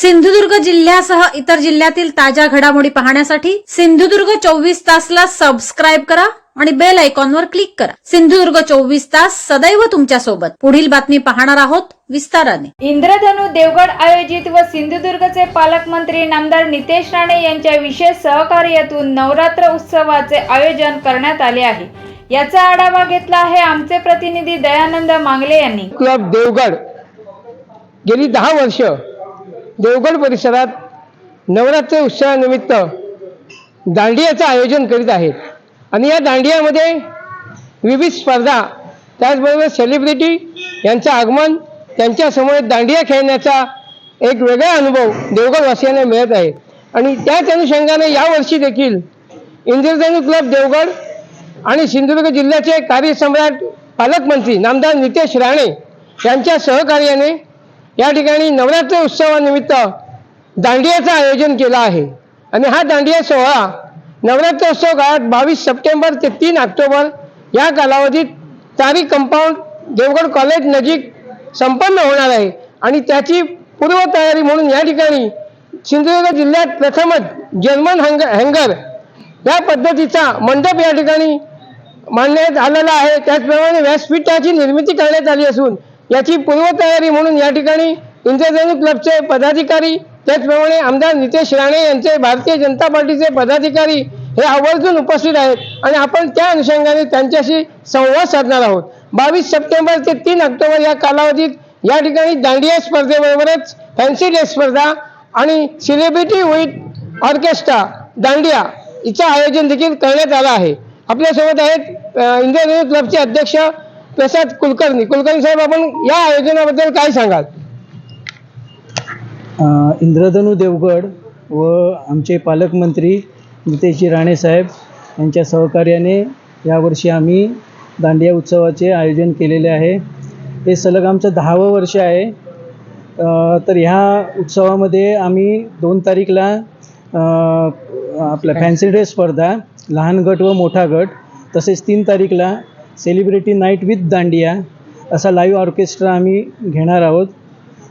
सिंधुदुर्ग जिल्ह्यासह इतर जिल्ह्यातील ताज्या घडामोडी पाहण्यासाठी सिंधुदुर्ग चोवीस तासला सबस्क्राईब करा आणि बेल आयकॉनवर क्लिक करा. सिंधुदुर्ग चोवीस तास सदैव तुमच्यासोबत. पुढील बातमी पाहणार आहोत विस्ताराने. इंद्रधनु देवगड आयोजित व सिंधुदुर्गचे पालकमंत्री नामदार नितेश राणे यांच्या विशेष सहकार्यातून नवरात्र उत्सवाचे आयोजन करण्यात आले आहे. याचा आढावा घेतला आहे आमचे प्रतिनिधी दयानंद मांगले यांनी. क्लब देवगड गेली दहा वर्ष देवगड परिसरात नवरात्र उत्सवानिमित्त दांडियाचं आयोजन करीत आहेत. आणि या दांडियामध्ये विविध स्पर्धा त्याचबरोबर सेलिब्रिटी यांचं आगमन त्यांच्यासमोर दांडिया खेळण्याचा एक वेगळा अनुभव देवगडवासियांना मिळत आहे. आणि त्याच अनुषंगाने यावर्षी देखील इंद्रधनु क्लब देवगड आणि सिंधुदुर्ग जिल्ह्याचे कार्यसम्राट पालकमंत्री नामदार नितेश राणे यांच्या सहकार्याने या ठिकाणी नवरात्र उत्सवानिमित्त दांडियाचं आयोजन केलं आहे. आणि हा दांडिया सोहळा नवरात्र उत्सव काळात बावीस सप्टेंबर ते तीन ऑक्टोबर या कालावधीत तारी कंपाऊंड देवगड कॉलेज नजीक संपन्न होणार आहे. आणि त्याची पूर्वतयारी म्हणून या ठिकाणी सिंधुदुर्ग जिल्ह्यात प्रथमच जर्मन हँग हँगर या पद्धतीचा मंडप या ठिकाणी मांडण्यात आलेला आहे. त्याचप्रमाणे व्यासपीठाची निर्मिती करण्यात आली असून याची पूर्वतयारी म्हणून या ठिकाणी इंद्रधनु क्लबचे पदाधिकारी त्याचप्रमाणे आमदार नितेश राणे यांचे भारतीय जनता पार्टीचे पदाधिकारी हे आवर्जून उपस्थित आहेत आणि आपण त्या अनुषंगाने त्यांच्याशी संवाद साधणार आहोत. बावीस सप्टेंबर ते तीन ऑक्टोबर या कालावधीत या ठिकाणी दांडिया स्पर्धेबरोबरच फॅन्सी डे स्पर्धा आणि सिलेब्रिटी विथ ऑर्केस्ट्रा दांडिया हिचं आयोजन देखील करण्यात आलं आहे. आपल्यासोबत आहेत अ, इंद्रधनु क्लबचे अध्यक्ष प्रसाद कुलकर्णी. कुलकर्णी साहेब आपण या आयोजनाबद्दल काय सांगाल? इंद्रधनु देवगड व आमचे पालकमंत्री नितेशजी राणेसाहेब यांच्या सहकार्याने यावर्षी आम्ही दांडिया उत्सवाचे आयोजन केलेले आहे. हे सलग आमचं दहावं वर्ष आहे. तर ह्या उत्सवामध्ये आम्ही दोन तारीखला आपल्या फॅन्सी ड्रेस स्पर्धा लहान गट व मोठा गट तसेच तीन तारीखला सेलिब्रिटी नाईट विथ दांडिया असा लाईव्ह ऑर्केस्ट्रा आम्ही घेणार आहोत.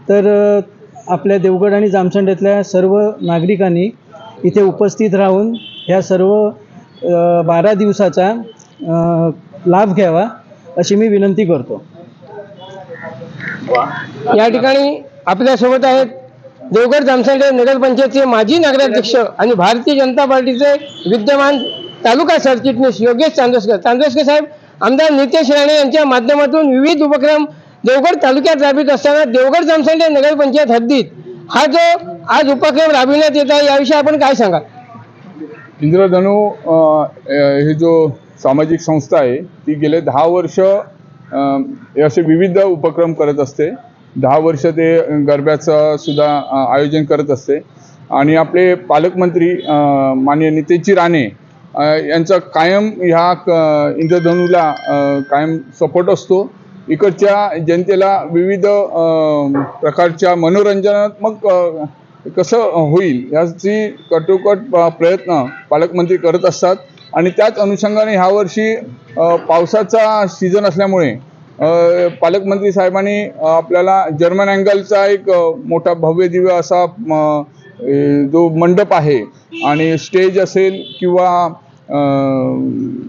तर आपल्या देवगड आणि जामसंड्यातल्या सर्व नागरिकांनी इथे उपस्थित राहून ह्या सर्व बारा दिवसाचा लाभ घ्यावा अशी मी विनंती करतो. या ठिकाणी आपल्यासोबत आहेत देवगड जामसंडे नगरपंचायतचे माजी नगराध्यक्ष आणि भारतीय जनता पार्टीचे विद्यमान तालुका सरचिटणीस योगेश चांदोसकर. चांदोसकर साहेब आमदार नितेश राणे यांच्या माध्यमातून विविध उपक्रम देवगड तालुक्यात राबवित असताना देवगड जामसंडे नगरपंचायत हद्दीत हा जो आज उपक्रम राबविण्यात येत आहे याविषयी आपण काय सांगा इंद्रधनु हे जो सामाजिक संस्था आहे ती गेले दहा वर्ष हे असे विविध उपक्रम करत असते. दहा वर्ष ते गरब्याचं सुद्धा आयोजन करत असते. आणि आपले पालकमंत्री माननीय नितेशजी राणे यांचा कायम ह्या क- इंद्रधनुला कायम सपोर्ट असतो. इकडच्या जनतेला विविध प्रकारच्या मनोरंजनात्मक कसं होईल याची कटोकट प्रयत्न पालकमंत्री करत असतात. आणि त्याच अनुषंगाने ह्यावर्षी पावसाचा सीझन असल्यामुळे पालकमंत्री साहेबांनी आपल्याला जर्मन अँगलचा एक मोठा भव्य दिव्य असा जो मंडप आहे आणि स्टेज असेल किंवा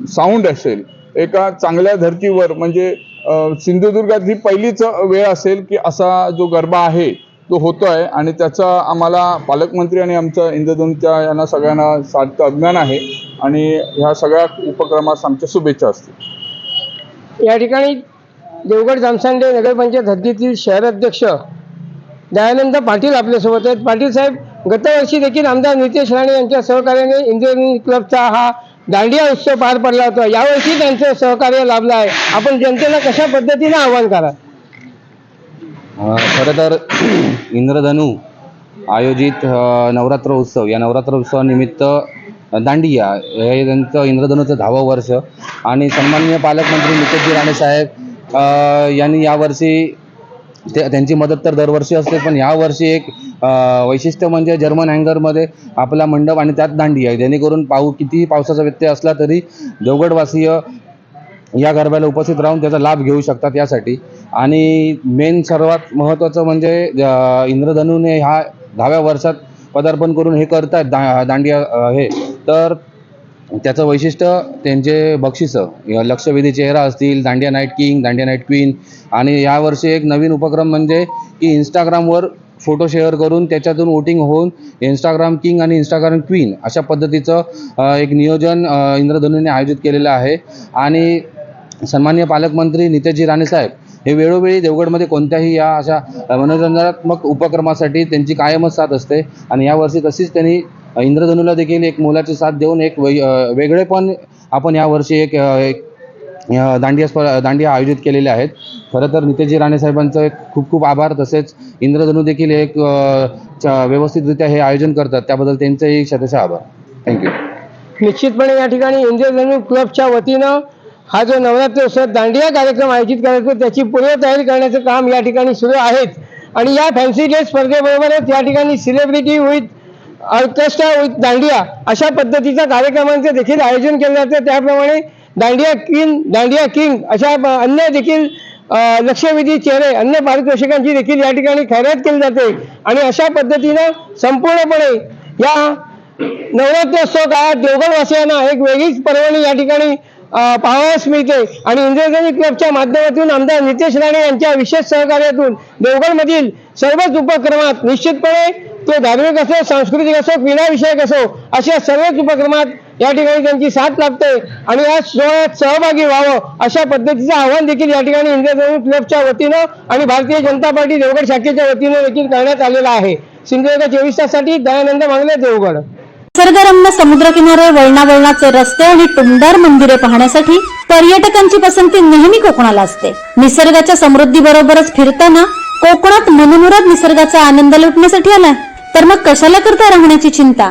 साऊंड असेल एका चांगल्या धर्तीवर म्हणजे सिंधुदुर्गातली सिंधुदुर्गात ही पहिलीच वेळ असेल की असा जो गरबा आहे तो होतो आहे आणि त्याचा आम्हाला पालकमंत्री आणि आमच्या इंद्रधनच्या यांना सगळ्यांना साधतं अभिमान आहे आणि ह्या सगळ्या उपक्रमास आमच्या शुभेच्छा असतील. या ठिकाणी देवगड जामसांडे नगरपंचायत हद्दीतील शहर अध्यक्ष दयानंद पाटील आपल्यासोबत आहेत. पाटील साहेब गतवर्षी देखील आमदार नितेश राणे यांच्या सहकार्याने इंद्रधनु क्लबचा हा दांडिया उत्सव पार पडला होता. यावर्षी त्यांचं सहकार्य लाभलं आहे. आपण जनतेला कशा पद्धतीने आवाहन करा खर खरं तर इंद्रधनु आयोजित नवरात्र उत्सव या नवरात्र उत्सवानिमित्त दांडिया हे त्यांचं इंद्रधनुचं दहावं वर्ष. आणि सन्माननीय पालकमंत्री नितेशजी राणे साहेब यांनी यावर्षी ते त्यांची मदत तर दरवर्षी असते पण यावर्षी एक वैशिष्ट्य म्हणजे जर्मन हँगरमध्ये आपला मंडप आणि त्यात दांडी आहे. जेणेकरून पाऊ कितीही पावसाचा व्यत्यय असला तरी देवगडवासीय या गरब्याला उपस्थित राहून त्याचा लाभ घेऊ शकतात यासाठी. आणि मेन सर्वात महत्त्वाचं म्हणजे इंद्रधनूने ह्या दहाव्या वर्षात पदार्पण करून हे करतात दा दांडिया हे. तर त्याचं वैशिष्ट्य त्यांचे बक्षिसं लक्षवेधी चेहरा असतील dandiya night king dandiya night queen. आणि यावर्षी एक नवीन उपक्रम म्हणजे की इंस्टाग्रामवर फोटो शेअर करून त्याच्यातून वोटिंग होऊन इंस्टाग्राम किंग आणि इंस्टाग्राम क्वीन अशा पद्धतीचं एक नियोजन इंद्रधनुने आयोजित केलेलं आहे. आणि सन्मान्य पालकमंत्री नितेशजी राणेसाहेब हे वेळोवेळी देवगडमध्ये कोणत्याही या अशा मनोरंजनात्मक उपक्रमासाठी त्यांची कायमच साथ असते. आणि यावर्षी तशीच त्यांनी इंद्रधनुला देखील एक मोलाची साथ देऊन एक वेगळेपण आपण यावर्षी एक एक दांडिया स्प दांडिया आयोजित केलेल्या आहेत. खरं तर नितेशजी राणे साहेबांचं एक खूप खूप आभार. तसेच इंद्रधनू देखील एक च- व्यवस्थितरित्या हे आयोजन करतात. त्याबद्दल त्यांचेही शतशः आभार. थँक्यू निश्चितपणे या ठिकाणी इंद्रधनू क्लबच्या वतीनं हा जो नवरात्रोत्सव दांडिया कार्यक्रम आयोजित करायचो त्याची पूर्वतयारी करण्याचं काम या ठिकाणी सुरू आहेच आणि या फॅन्सी डे स्पर्धेबरोबरच या ठिकाणी celebrity with orchestra with dandiya अशा पद्धतीच्या कार्यक्रमांचं देखील आयोजन केलं जातं. त्याप्रमाणे दांडिया किंग दांडिया किंग अशा अन्य देखील लक्षवेधी चेहरे अन्य पारितोषिकांची देखील या ठिकाणी खैरात केली जाते. आणि अशा पद्धतीनं संपूर्णपणे या नवरात्रोत्सव काळात देवगडवासियांना एक वेगळीच पर्वणी या ठिकाणी पाहावयास मिळते. आणि इंद्रधनी क्लबच्या माध्यमातून आमदार नितेश राणे यांच्या विशेष सहकार्यातून देवगडमधील सर्वच उपक्रमात निश्चितपणे तो धार्मिक असो सांस्कृतिक असो क्रीडाविषयक असो अशा सर्वच उपक्रमात या ठिकाणी त्यांची साथ लाभते आणि या सोहळ्यात सहभागी व्हावं अशा पद्धतीचं आवाहन देखील या ठिकाणी इंद्रधनी क्लबच्या वतीनं आणि भारतीय जनता पार्टी देवगड शाखेच्या वतीनं देखील करण्यात आलेलं आहे. सिंधुदुर्ग चोवीस ताससाठी दयानंद मांगले देवगड. निसर्गरम्य समुद्रकिनारे वळणावळणाचे रस्ते आणि टुमदार मंदिरे पाहण्यासाठी पर्यटकांची पसंती नेहमी कोकणाला असते. निसर्गाच्या समृद्धी बरोबरच फिरताना कोकणात मनमुराद निसर्गाचा आनंद लुटण्यासाठी आलाय. तर मग कशाला करता राहण्याची चिंता?